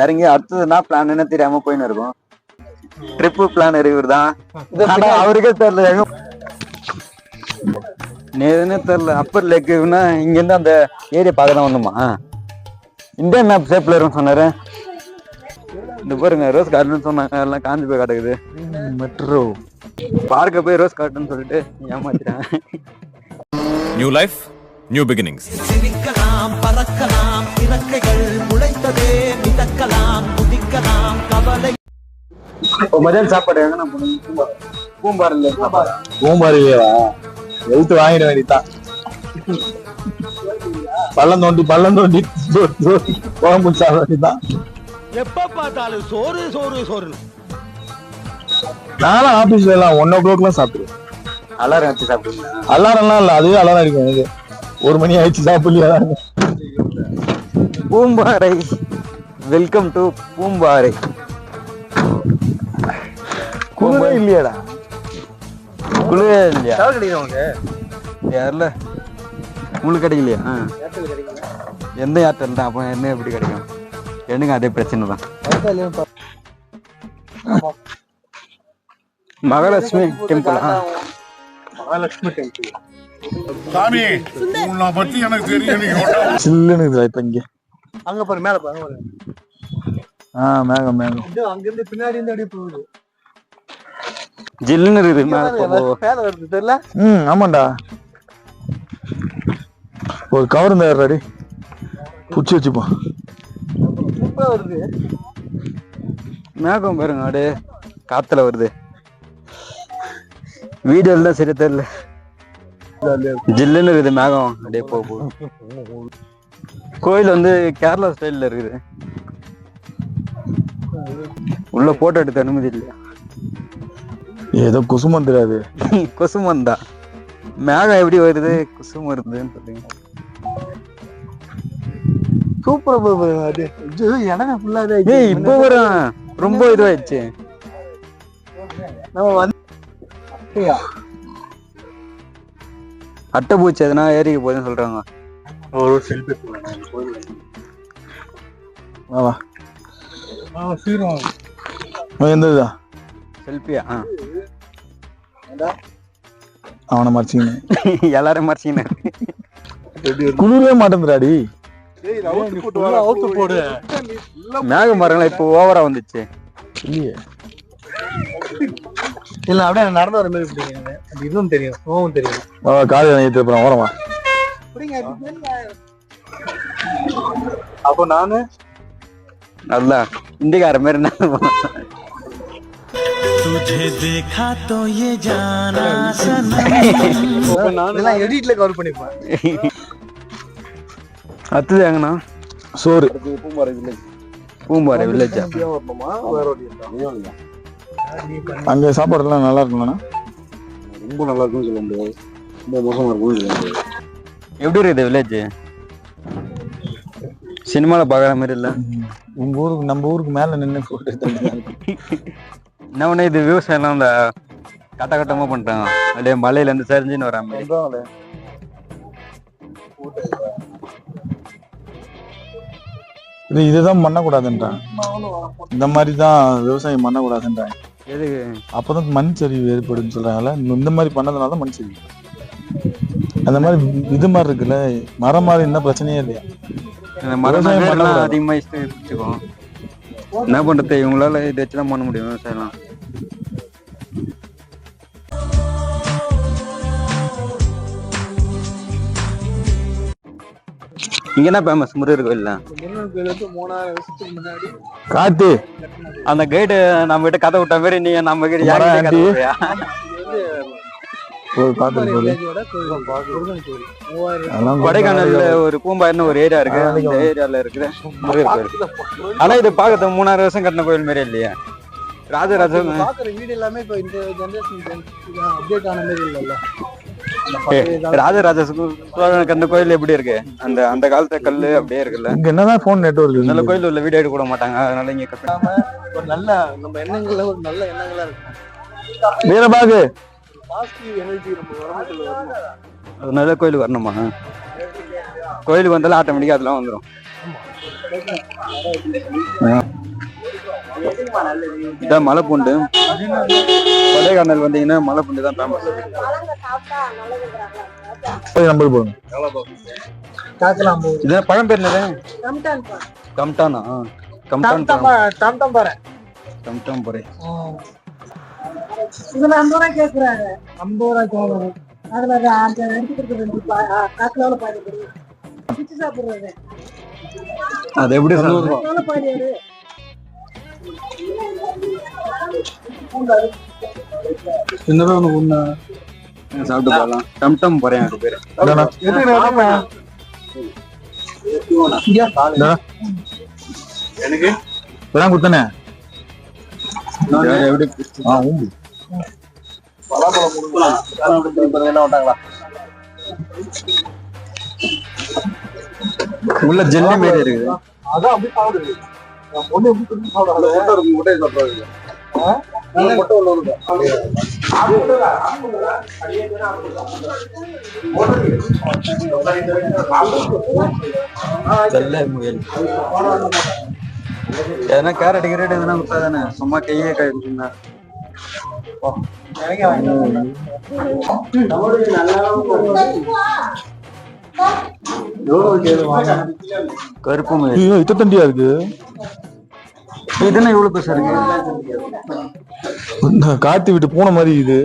இறங்கி அடுத்ததுன்னா பிளான் தெரியாம போயின்னு இருக்கும். ட்ரிப்பு பிளான் இவர் தான். அவருக்கே தெரியல. நேருன்னே தெரியல? அப்பர் லேக்குன்னா இங்க இருந்து அந்த ஏரியா பார்க்க தான் வந்தோமா இந்தியா மேப் ஷேப்ல இருக்கும் சொன்னாரு. இந்த பாருங்க ரோஸ் கார்டன் சொன்னாங்க. எல்லாம் காஞ்சி போய் கிடக்குது. மெட்ரோ பார்க்க போய் ரோஸ் கார்டன் சொல்லிட்டு ஏமாத்திட்டாங்க life, new beginnings. சிரிக்கலாம் பறக்கலாம் இறக்கைகள் முளைத்ததே. இப்போ மதியானம் சாப்பாடு எங்கன்னா போனோம் பூம்பாரில் சாப்பாடு. பூம்பாரியா எழுத்து வாங்கிட வேண்டியதான் பள்ளம் தோண்டி பள்ளம் தோண்டி குழம்பு சாப்பிட வேண்டியதான் எப்ப பார்த்தாலும் சோறு சோறு சோறு நானும் ஆபீஸ்ல எல்லாம் ஒன் ஓ கிளாக்லாம் சாப்பிடுவேன் அலாரம் வச்சு சாப்பிடுவீங்களா? அலாரம்லாம் இல்ல அதுவே அலாரம் அடிக்கும் எனக்கு. ஒரு மணி ஆயிடுச்சு சாப்பிடலையா? பூம்பாறை. Welcome to Poombarai. குளிரே இல்லையாடா. குளிரே இல்லையா? யாரில்? உங்களுக்கு கிடைக்கலையா? ஆ. எந்த ஏர்டெல் தான் அப்போ என்ன எப்படி கிடைக்கும்? எனக்கு அதே பிரச்சனை தான். மகாலட்சுமி டெம்பிள் ஆ. சாமி உன்னை பத்தி எனக்கு தெரியும் நீங்க ஒண்ணும் சில்லுன்னு இருக்குதா இப்ப இங்க? அங்க பாரு மேல பாரு அங்க பாரு. ஆ மேகம் மேகம். அங்க இருந்து பின்னாடி இருந்து அப்படியே போகுது. ஜில்லுன்னு இருக்குது தெரியல? ம் ஆமாண்டா. ஒரு கவர் இந்த ரெடி புடிச்சு வச்சுப்போம். சூப்பரா வருது. மேகம் பாருங்க அப்படியே காத்துல வருது. வீடியோல தான் சரி தெரியல ஜில்லுன்னு இருக்குது மேகம் அப்படியே போக போகுது. கோயில் வந்து கேரளா ஸ்டைல்ல இருக்குது. உள்ள போட்டோ எடுக்க அனுமதி இல்லையா? ஏதோ குசுமம் தெரியாது குசுமம் தான் மேகம் எப்படி வருது? குசுமம் வருதுன்னு சூப்பரா இது எனக்கு ஃபுல்லா ஏய் இப்போ வரும் ரொம்ப இதுவாயிடுச்சு. நம்ம வந்து அட்டை பூச்சி எதுனா ஏறிக்க போகுதுன்னு சொல்றாங்க. ஒரு செல்ஃபி வா. வா சீரம் செல்ஃபியா அவனை மறைச்சிங்க எல்லாரும் மறைச்சிங்க குளிரவே மாட்டேங்கிறாடி அவுத்து போடு. மேக மரங்களா இப்போ ஓவரா வந்துச்சு. இல்லையே. இல்ல அப்படியே நடந்து வர மாதிரி அது இதுவும் தெரியும் கோவம் தெரியும். காலையில் ஏற்றி அப்புறம் ஓரமா அப்போ நானு? நல்லா. இந்திக்கார மாதிரி நான் तुझे देखा तो ये जाना सनम இதெல்லாம் எடிட்ல கவர் பண்ணிப்பேன் அடுத்தது எங்கண்ணா சோறு பூம்பாறை வில்லேஜா வரணுமா வேற ஒரு அங்கே சாப்பாடுலாம் நல்லா இருக்கும்ண்ணா ரொம்ப நல்லா இருக்கும்னு சொல்ல முடியாது ரொம்ப மோசமா இருக்கும்னு சொல்ல முடியாது எப்படி இருக்குது வில்லேஜ் சினிமால பாக்குற மாதிரி இல்ல உங்க ஊருக்கு நம்ம ஊருக்கு மேல நின்று போட்டோ எடுத்து என்ன ஒண்ணு இது விவசாயம் இந்த கட்ட கட்டமா பண்ணிட்டாங்க. அப்படியே மலையில இருந்து சரிஞ்சுன்னு வரா மாதிரி இது இதுதான் பண்ணக்கூடாதுன்றான். இந்த மாதிரி தான் விவசாயம் பண்ணக்கூடாதுன்றாங்க. எதுக்கு? அப்பதான் மண் சரிவு ஏற்படுன்னு சொல்றாங்கல்ல. இந்த மாதிரி பண்ணதுனால தான் மண் சரிவு. அந்த மாதிரி இது மாதிரி இருக்குல்ல மரம் மாதிரி இருந்தா பிரச்சனையே இல்லையா? மரம் விவசாயம் வேர்லாம் பண்ணக்கூடாது. அதிகமா இஷ்டம் என்ன பண்றது? இவங்களால இதை வச்சுதான் பண்ண முடியும் விவசாயம் இங்க என்ன ஃபேமஸ் முருகர் கோயில்ல? காட்டு. அந்த கைடு நம்ம கிட்ட கதை விட்ட மாதிரி நீங்க நம்ம கிட்ட அதெல்லாம் கொடைக்கானல்ல ஒரு பூம்பாயின்னு ஒரு ஏரியா இருக்கு. அந்த ஏரியால இருக்குது முருகர் கோயில். ஆனா இது பார்க்கறது மூணாயிரம் வருஷம் கட்டின கோயில் மாதிரி இல்லையா. ராஜராஜன் பாக்குற வீடு எல்லாமே இப்போ இந்த ஜெனரேஷன் அப்டேட் ஆன மாதிரி இல்லைல்ல. அந்த ராஜராஜ சோழன் கட்டின கோயில் எப்படி இருக்கு? அந்த அந்த காலத்து கல்லு அப்படியே இருக்குல்ல? இங்க என்னதான் போன் நெட்ஒர்க் நல்ல கோயில் உள்ள வீடியோ எடுக்க கூட மாட்டாங்க அதனால இங்க கட்ட ஒரு நல்ல நம்ம எண்ணங்கள்ல ஒரு நல்ல எண்ணங்களா இருக்கும் வீரபாகு! பாசிட்டிவ் எனர்ஜி நம்ம உடம்புக்குள்ள வரணும் அதனால கோயிலுக்கு வரணுமா? கோயிலுக்கு வந்தாலும் ஆட்டோமேட்டிக்கா அதெல்லாம் வந்துடும் இதான் மலை பூண்டு கொடைக்கானல் வந்தீங்கன்னா மலை பூண்டு தான் ஃபேமஸ் இதான் பழம் பேர் என்னது? கம்டானா? கம்டான் பழம் டம் டம் பாரு கம்டான் போறேன் இதுல ஐம்பது ரூபாய் கேட்குறாங்க ஐம்பது ரூபாய் கேட்குறாங்க அதுல அது அந்த பாதி சாப்பிடுறது. எப்படி என்னதான் ஒண்ணு ஒண்ணு சாப்பிட்டு போகலாம் டம்டம் போறேன் அது பேரு. இந்தாண்ணா. இந்தா. இப்பதான் குத்தனே எப்படி ஆ ஊம்பு. உள்ள ஜெல்லி மாரி இருக்குது. அதான் அப்படி சாப்பிடுது. ஒண்ணு எப்படி திரும்பி முட்டையை சாப்பிடாது மட்டும் ஒன்று வருது முயல் எதனா கேரட் கிரேட் கொடுத்தா தானே சும்மா கையே கழிச்சுன்னா கருப்பு ஐயோ இத்த தண்டியா இருக்கு? இதுன்னா இவ்வளவு பெருசா இருக்கு? காத்து விட்டு பூனை மாதிரி இது.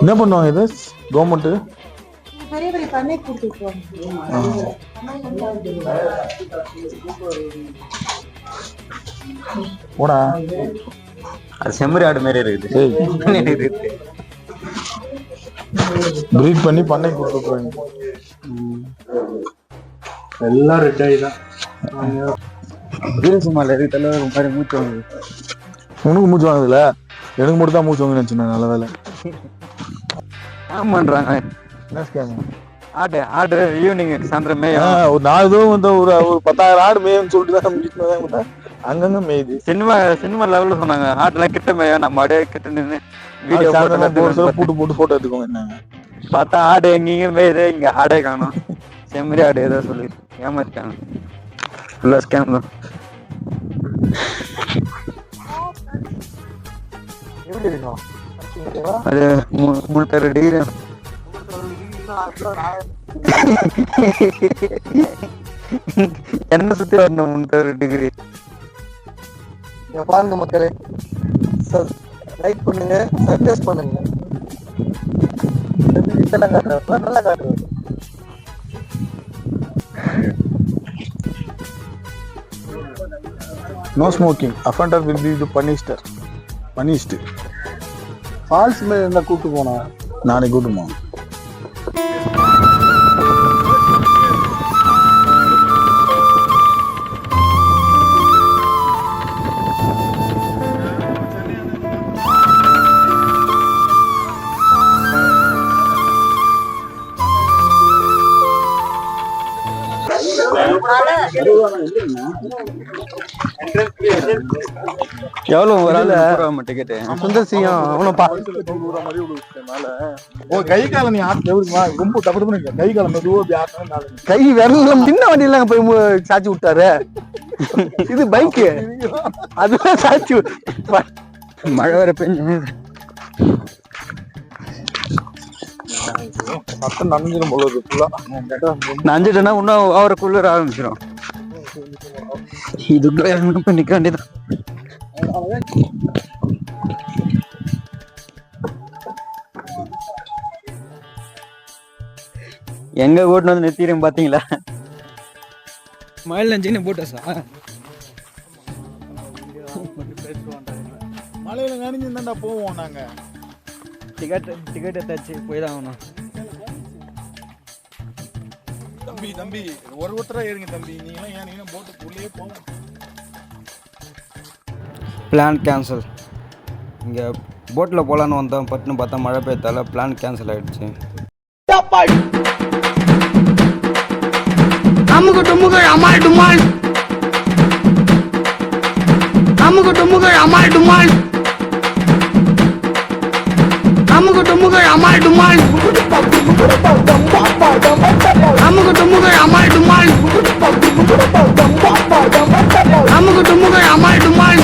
என்ன பண்ணுவாங்க இது? கவர்மெண்ட் பெரிய பெரிய பண்ணை கொடுத்துருக்கோம் போடா. அது செம்மறி ஆடு மாதிரி இருக்குது. பிரீட் பண்ணி பண்ணை கொடுத்துருப்பாங்க எல்லாம் ரெட் ஆகி தான். ரீல்ஸ் மேல இருக்கிறதுல ஒரு மாதிரி மூச்சு வாங்குது. உனக்கு மூச்சு வாங்குதுல? எனக்கு மட்டும் தான் மூச்சு வாங்குன்னு நினைச்சேன் நல்ல வேலை ஆமான்றாங்க. என்ன ஸ்கேம் ஆடு ஆடு ஈவினிங் சாயந்தரம் மேயும். ஒரு நாலு தூரம் வந்து ஒரு ஒரு பத்தாயிரம் ஆடு மேயும்னு சொல்லிட்டு தான் முடிச்சுட்டு. அங்கங்க மேயுது. சினிமா சினிமா லெவல்ல சொன்னாங்க. ஆட்டுலாம் கிட்ட மேயும். நம்ம அப்படியே கிட்ட நின்று வீடியோ போட்டோ போட்டு போட்டு போட்டோ எடுத்துக்கோங்க என்ன? பார்த்தா ஆடு எங்கேயும் மேயுது. இங்க ஆடே காணும். செம்மறி ஆடு ஏதோ சொல்லி ஏமாத்திட்டாங்க. ஃபுல்லா ஸ்கேம் தான். எப்படி இருக்கும் அது மு- முன்னூத்தாறு டிகிரி என்ன சுத்தி வரணும் முன்னூத்தாறு டிகிரி பாருங்க மக்களே? லைக் பண்ணுங்க சர்ப்ரைஸ் பண்ணுங்க. இதெல்லாம் காட்டுறேன் நல்லா காட்டுறேன் no smoking offender will be punished punished falls மேல இருந்தா கூட்டு போனா நாளைக்கு கூட்டுமா எவ்வளவு ஒரு ஆளு டிக்கெட்டு சுந்தர் சிங்கம் அவனை பா ஓ கை கால நீ ஆட்டு எவ்வளவுமா ரொம்ப டப்பு டப்புன்னு கை காலம் மெதுவா அப்படி ஆட்டணும் நாளைக்கு. கை விரல சின்ன வண்டியில போய் சாச்சி விட்டாரு. இது பைக்கு அதுதான் சாச்சி மழை வர பெஞ்சு நனைஞ்சிரும் போல நஞ்சிட்டேன்னா இன்னும் அவரை குளிர ஆரம்பிச்சிடும் இதுக்குள்ள இறங்கி போய் நிக்க வேண்டியதான் எங்க கூட்டிட்டு வந்து நிறுத்திடும் பாத்தீங்களா மயில் நஞ்சின்னு போட்டா சார் மலையில நனைஞ்சிருந்தாண்டா போவோம் நாங்க டிக்கெட் டிக்கெட் எடுத்தாச்சு போய் தான் ஆகணும் தம்பி தம்பி ஒரு ஒருத்தரா ஏறுங்க தம்பி. நீங்களாம் ஏன் நீங்க போட்டு உள்ளே போவோம் பிளான் கேன்சல் இங்கே போட்டில் போகலான்னு வந்தோம். பட்டுன்னு பார்த்தா மழை பெய்யத்தால பிளான் கேன்சல் ஆயிடுச்சு. அமுகு டுமுகள் அமால் டுமால் அமுகு டுமுகள் அமால் டுமால் அமுகு டுமுகள் அமால் டுமால் அமுக்கு டுமுகை அமால் டுமால் அமுக்கு டுமுகை அமால் டுமால்